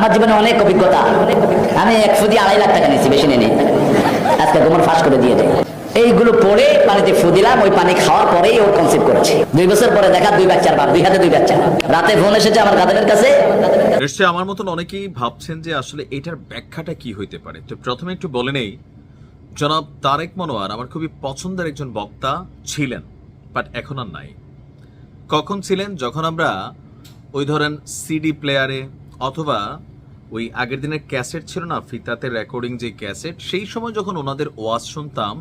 আমার জীবনে অনেক অভিজ্ঞতা। আমি এক ফুদি আড়াই লাখ টাকা নিয়েছি, বেশি নেই আজকে গোমর ফাঁস করে দিয়ে দেয় এইগুলো পরে পানিতে ফু দিলাম, ওই পানি খাওয়ার পরেই ও কনসেপ্ট করেছে। দুই বছর পরে দেখা, দুই বাচ্চার বাপ, দুই হাতে দুই বাচ্চা। রাতে ফোন এসেছে আমার গাদের কাছে। নিশ্চয়ই আমার মতন অনেকেই ভাবছেন যে আসলে এটার ব্যাখ্যাটা কি হইতে পারে। তো প্রথমে একটু বলে নেই, জনাব তারেক মনোয়ার আমার খুবই পছন্দের একজন বক্তা ছিলেন, বাট এখন আর নাই। কখন ছিলেন? যখন আমরা ওই ধরেন সিডি প্লেয়ারে অথবা ওই আগের দিনের ক্যাসেট ছিল না, ফিতাতে রেকর্ডিং যে ক্যাসেট, সেই সময় যখন ওনাদের ওয়াজ শুনতাম,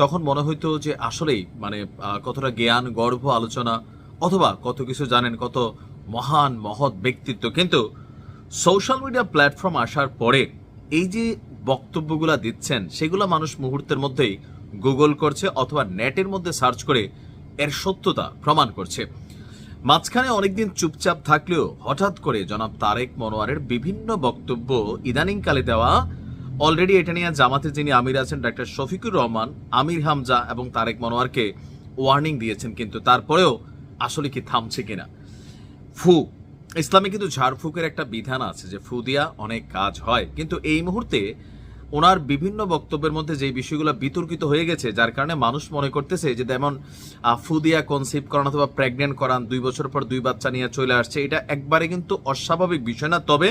তখন মনে হইতো যে আসলেই মানে কতটা জ্ঞান গর্ভ আলোচনা, অথবা কত কিছু জানেন, কত মহান, মহৎ ব্যক্তিত্ব। কিন্তু সোশ্যাল মিডিয়া প্ল্যাটফর্ম আসার পরে এই যে বক্তব্যগুলা দিচ্ছেন, সেগুলো মানুষ মুহূর্তের মধ্যেই গুগল করছে অথবা নেটের মধ্যে সার্চ করে এর সত্যতা প্রমাণ করছে। মাঝখানে অনেকদিন চুপচাপ থাকলেও হঠাৎ করে জনাব তারেক মনোয়ারের বিভিন্ন বক্তব্য ইদানিংকালে দেওয়া অলরেডি এটা নিয়ে জামাতে যিনি আমির আছেন, ডাক্তার শফিকুর রহমান, আমির হামজা এবং তারেক মনোয়ারকে ওয়ার্নিং দিয়েছেন, কিন্তু তারপরেও আসলে কি থামছে কিনা? ফু, ইসলামে কিন্তু ঝাড়ফুকের একটা বিধান আছে যে ফু দিয়া অনেক কাজ হয়। কিন্তু এই মুহূর্তে ওনার বিভিন্ন বক্তব্যের মধ্যে যে বিষয়গুলো বিতর্কিত হয়ে গেছে, যার কারণে মানুষ মনে করতেছে যে যেমন ফুদিয়া কনসিভ করান অথবা প্রেগনেন্ট করান, দুই বছর পর দুই বাচ্চা নিয়ে চলে আসছে, এটা একবারে কিন্তু অস্বাভাবিক বিষয় না। তবে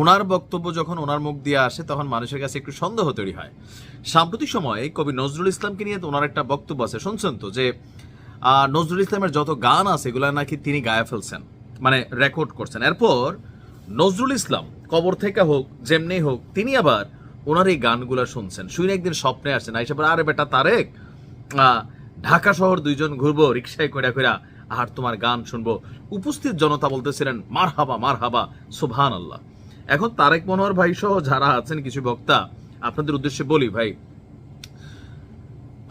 ওনার বক্তব্য যখন ওনার মুখ দিয়ে আসে, তখন মানুষের কাছে একটু সন্দেহ তৈরি হয়। সাম্প্রতিক সময়ে কবি নজরুল ইসলামকে নিয়ে ওনার একটা বক্তব্য আছে, শুনছেন তো? যে নজরুল ইসলামের যত গান আছে, এগুলো নাকি তিনি গায়ে ফেলছেন মানে রেকর্ড করছেন। এরপর নজরুল ইসলাম কবর থেকে হোক যেমনি হোক তিনি আবার ওনার এই গানগুলো শুনছেন। শুনে একদিন স্বপ্নে আসছেন। আইসা বলে, আরে বেটা তারেক ঢাকা শহর দুইজন ঘুরবো রিক্সায় কইরা কইরা আর তোমার গান শুনব। উপস্থিত জনতা বলতেছিলেন মার হাবা মার হাবা সুবহান আল্লাহ এখন তারেক মনোহর ভাই সহ যারা আছেন কিছু বক্তা আপনাদের উদ্দেশ্যে বলি ভাই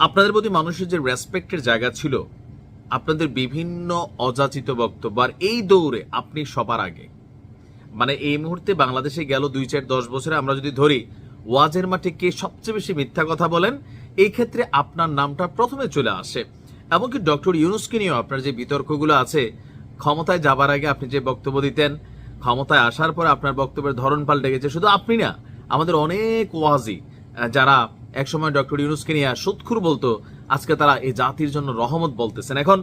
আপনাদের প্রতি মানুষের যে রেসপেক্টের জায়গা ছিল আপনাদের বিভিন্ন অযাচিত বক্তব্য আর এই দৌড়ে আপনি সবার আগে। মানে এই মুহূর্তে বাংলাদেশে গেল দুই চার দশ বছরে আমরা যদি ধরি, ওয়াজের মাঠে কে সবচেয়ে বেশি মিথ্যা কথা বলেন? এই ক্ষেত্রে আপনার নামটা প্রথমে চলে আসে। এমনকি ডক্টর ইউনুসকে নিয়েও আপনার যে বিতর্কগুলো আছে, ক্ষমতায় যাবার আগে আপনি যে বক্তব্য দিতেন, ক্ষমতায় আসার পর আপনার বক্তব্যের ধরন পাল্টে গেছে। শুধু আপনি না, আমাদের অনেক ওয়াজি যারা একসময় ডক্টর ইউনুসকে নিয়ে সুৎখুর বলতো, আজকে তারা এই জাতির জন্য রহমত বলতেছেন। এখন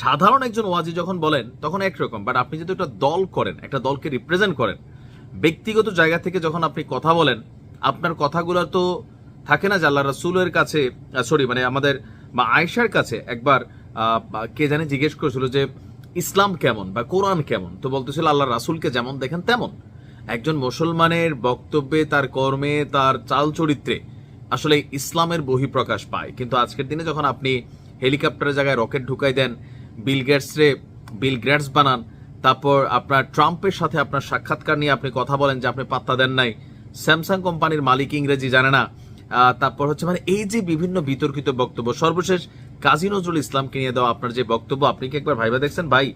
সাধারণ একজন ওয়াজি যখন বলেন, তখন একরকম বাট আপনি যদি একটা দল করেন, একটা দলকে রিপ্রেজেন্ট করেন, ব্যক্তিগত জায়গা থেকে যখন আপনি কথা বলেন, আপনার কথাগুলো তো থাকে না যে আল্লাহ রাসুলের কাছে সরি মানে আমাদের, বা আয়েশার কাছে একবার কে জানে জিজ্ঞেস করেছিল যে ইসলাম কেমন বা কোরআন কেমন? তো বলতেছিল আল্লাহ রাসুলকে যেমন দেখেন তেমন। একজন মুসলমানের বক্তব্যে, তার কর্মে, তার চাল চরিত্রে আসলে ইসলামের বহিঃপ্রকাশ পায়। কিন্তু আজকের দিনে যখন আপনি হেলিকপ্টারের জায়গায় রকেট ঢুকাই দেন বিল গেটসরে বিল গ্রেটস বানান, তারপর আপনার ট্রাম্পের সাথে আপনার সাক্ষাৎকার নিয়ে আপনি কথা বলেন যে আপনি পাত্তা দেন নাই। স্যামসাং কোম্পানির মালিক ইংরেজি জানে না। তারপর হচ্ছে মানে এই যে বিভিন্ন বিতর্কিত বক্তব্য, সর্বশেষ কাজী নজরুল ইসলামকে নিয়ে দেওয়া আপনার যে বক্তব্য, আপনি কি একবার ভাইবা দেখছেন ভাই?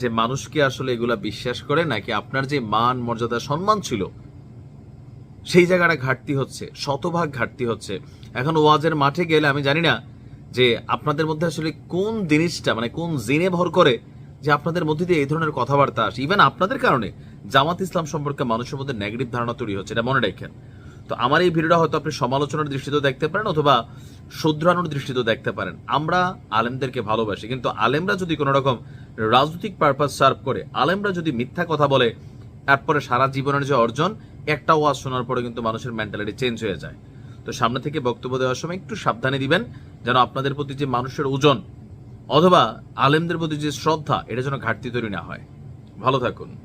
যে মানুষ কি আসলে এগুলা বিশ্বাস করে, নাকি আপনার যে মান, মর্যাদা, সম্মান ছিল, সেই জায়গাটা ঘাটতি হচ্ছে, শতভাগ ঘাটতি হচ্ছে। এখন ওয়াজের মাঠে গেলে, আমি জানি না যে আপনাদের মধ্যে আসলে কোন জিনিসটা মানে কোন জিনে ভর করে যে আপনাদের মধ্যে দিয়ে এই ধরনের কথাবার্তা আসে? ইভেন আপনাদের কারণে জামাত ইসলাম সম্পর্কে মানুষের মধ্যে নেগেটিভ ধারণা তৈরি হচ্ছে, এটা মনে রাখেন। তো আমার এই ভিডিওটা হয়তো আপনি সমালোচনার দৃষ্টিতেও দেখতে পারেন অথবা শুধরানোর দৃষ্টিতেও দেখতে পারেন। আমরা আলেমদেরকে ভালোবাসি, কিন্তু আলেমরা যদি কোনো রকম রাজনৈতিক পারপাস সার্ভ করে, আলেমরা যদি মিথ্যা কথা বলে তারপরে সারা জীবনের যে অর্জন, একটা ওয়াজ শোনার পরে কিন্তু মানুষের মেন্টালিটি চেঞ্জ হয়ে যায়। তো সামনে থেকে বক্তব্য দেওয়ার সময় একটু সাবধানে দিবেন। যেন আপনাদের প্রতি যে মানুষের ওজন অথবা আলেমদের প্রতি যে শ্রদ্ধা, এটা যেন ঘাটতি তৈরি না হয়। ভালো থাকুন।